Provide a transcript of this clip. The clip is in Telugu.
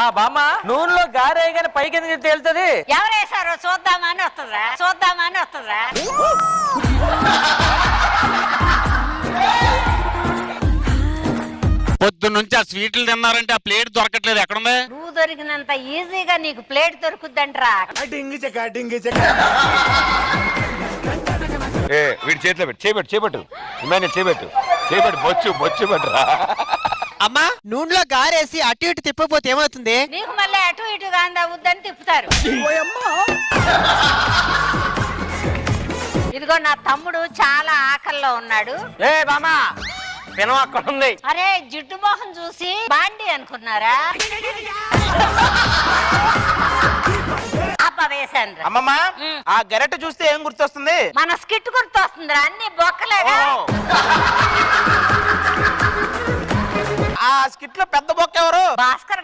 ఆ బామ్మ. నూనెలో గారేగానే పైకి ఎందుకు తేలుతుంది? ఎవరేసారో చూద్దామని వస్తుందా చూద్దామని వస్తుందా పొద్దున్న నుంచి ఆ స్వీట్లు తిన్నారంటే ఆ ప్లేట్ దొరకట్లేదు. ఎక్కడుంది? నువ్వు దొరికినంత ఈజీగా నీకు ప్లేట్ దొరుకుద్దంట్రా. ఏ వీడి చేతిలో పెట్టు. చేపెట్టు చేపెట్టు. ఇమాని చేపెట్టు. చేపెట్టు. బొచ్చు బొచ్చు పెట్టరా. అమ్మా నూనెలో గారేసి అటు ఇటు తిప్పపోతే ఏమవుతుంది? నీకు మళ్ళీ అటు ఇటు కాందా వద్దని తిప్పుతారు. ఇదిగో నా తమ్ముడు చాలా ఆకల్లో ఉన్నాడు. ఏ బామ్మ పినం అక్కడ ఉంది. అరే జిడ్డు మొహం చూసి బాండి అనుకున్నారా? అబ్బ వేశాను రా. అమ్మమ్మ. ఆ గెరెట్ చూస్తే ఏం గుర్తొస్తుంది? మన స్కిట్ గుర్తొస్తుందిరా అన్ని బొక్కలేగా ఓ. స్కిట్లో పెద్ద బొక్క ఎవరు? భాస్కర్